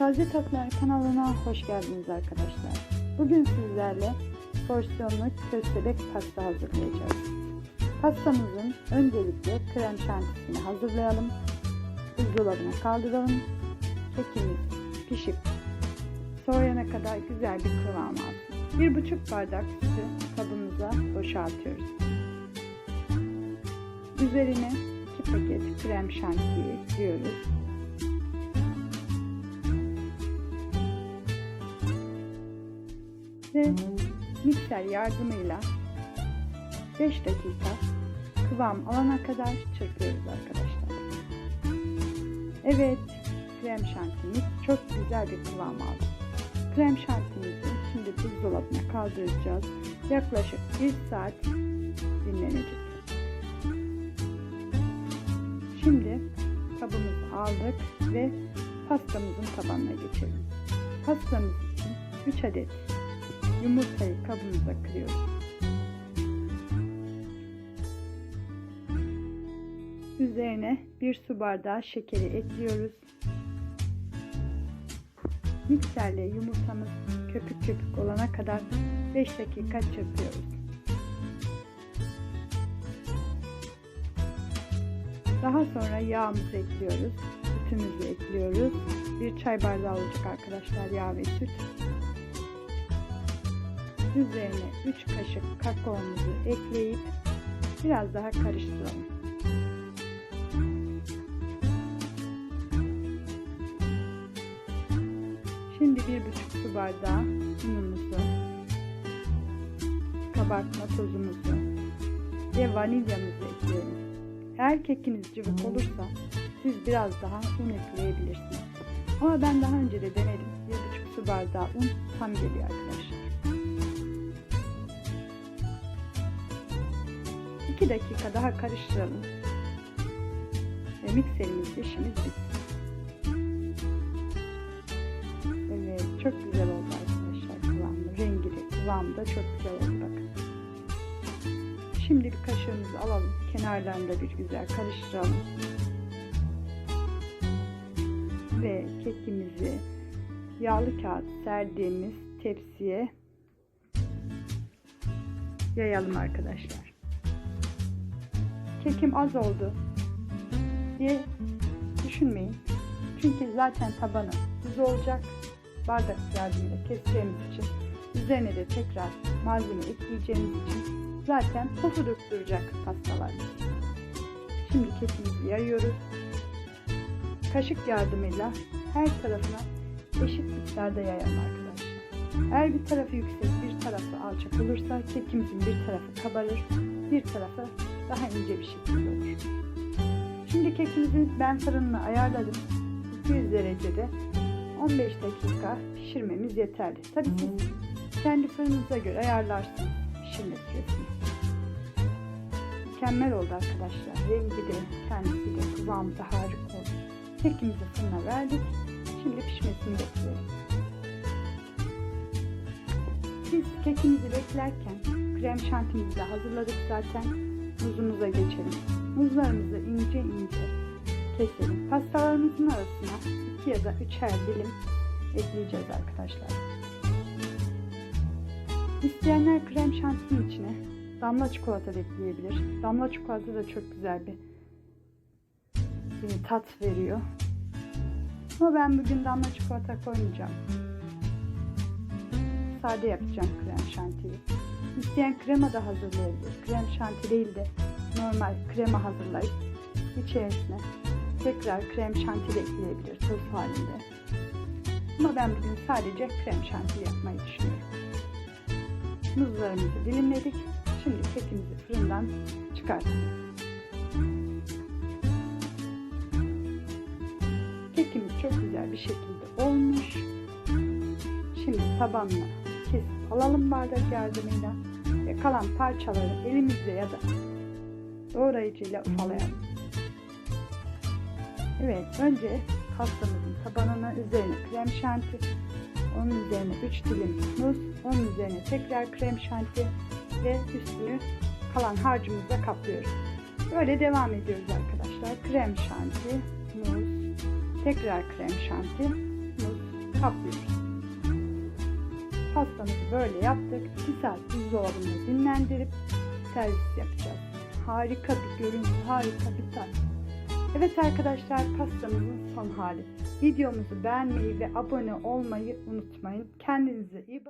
Taze Tatlar kanalına hoş geldiniz arkadaşlar. Bugün sizlerle porsiyonlu köstebek pasta hazırlayacağız. Pastamızın öncelikle krem şantisini hazırlayalım. Buzdolabına kaldıralım. Kekimiz pişip soğuyana kadar güzel bir kıvam alsın. Bir buçuk bardak sütü kabımıza boşaltıyoruz. Üzerine iki paket krem şantiyi ekliyoruz. Ve mikser yardımıyla 5 dakika kıvam alana kadar çırpıyoruz arkadaşlar. Evet, krem şantimiz çok güzel bir kıvam aldı. Krem şantimizi şimdi buzdolabına kaldıracağız. Yaklaşık 1 saat dinlenecek. Şimdi kabımızı aldık ve pastamızın tabanına geçelim. Pastamız için 3 adet yumurtayı kabımıza kırıyoruz. Üzerine bir su bardağı şekeri ekliyoruz. Mikserle yumurtamız köpük köpük olana kadar 5 dakika çırpıyoruz. Daha sonra yağımızı ekliyoruz. Sütümüzü ekliyoruz. Bir çay bardağı olacak arkadaşlar yağ ve süt. Üzerine 3 kaşık kakaomuzu ekleyip biraz daha karıştıralım. Şimdi bir buçuk su bardağı unumuzu, kabartma tozumuzu ve vanilyamızı ekliyoruz. Eğer kekiniz cıvık olursa siz biraz daha un ekleyebilirsiniz. Ama ben daha önce de denedim. Bir buçuk su bardağı un tam geliyor arkadaşlar. 2 dakika daha karıştıralım. Ve mikserimiz işimiz bitti. Evet çok güzel oldu arkadaşlar kıvamı. Rengi de kıvamı da çok güzel oldu bakın. Şimdi bir kaşığımızı alalım. Kenarlarında bir güzel karıştıralım. Ve kekimizi yağlı kağıt serdiğimiz tepsiye yayalım arkadaşlar kekim az oldu diye düşünmeyin. Çünkü zaten tabanı düz olacak. Bardak yardımıyla keseceğimiz için üzerine de tekrar malzeme ekleyeceğimiz için zaten pofuduk duracak pastalar. Şimdi kekimizi yayıyoruz. Kaşık yardımıyla her tarafına eşit miktarda yayalım arkadaşlar. Eğer bir tarafı yüksek bir tarafı alçak olursa kekimizin bir tarafı kabarır bir tarafı daha ince bir şekilde olur. Şimdi kekimizi ben fırınına ayarladım. 200 derecede 15 dakika pişirmemiz yeterli. Tabii siz kendi fırınınıza göre ayarlarsınız pişirme süresini. Mükemmel oldu arkadaşlar. Rengi de kendisi de kıvamı da harika oldu. Kekimizi fırına verdik. Şimdi pişmesini bekleyelim. Biz kekimizi beklerken krem şantimizi de hazırladık zaten. Muzumuza geçelim. Muzlarımızı ince ince keselim. Pastalarımızın arasına 2 ya da 3'er dilim ekleyeceğiz arkadaşlar. İsteyenler krem şantinin içine damla çikolata da ekleyebilir. Damla çikolata da çok güzel bir, bir tat veriyor. Ama ben bugün damla çikolata koymayacağım. Sade yapacağım krem şantiyi. İsteyen krema da hazırlayabilir. Krem şanti değil de normal krema hazırlayıp içerisine tekrar krem şanti ekleyebilir toz halinde. Ama ben bugün sadece krem şanti yapmayı düşünüyorum. Muzlarımızı dilimledik. Şimdi kekimizi fırından çıkartalım. Kekimiz çok güzel bir şekilde olmuş. Şimdi tabanla 8 alalım bardak yardımıyla ve kalan parçaları elimizle ya da doğrayıcıyla ufalayalım. Evet önce pastamızın tabanına üzerine krem şanti, onun üzerine 3 dilim muz, onun üzerine tekrar krem şanti ve üstünü kalan harcımızla kaplıyoruz. Böyle devam ediyoruz arkadaşlar. Krem şanti, muz, tekrar krem şanti, muz kaplıyoruz. Pastamızı böyle yaptık. 2 saat buzdolabında dinlendirip servis yapacağız. Harika bir görüntü, harika bir tat. Evet arkadaşlar pastamızın son hali. Videomuzu beğenmeyi ve abone olmayı unutmayın. Kendinize iyi bakın.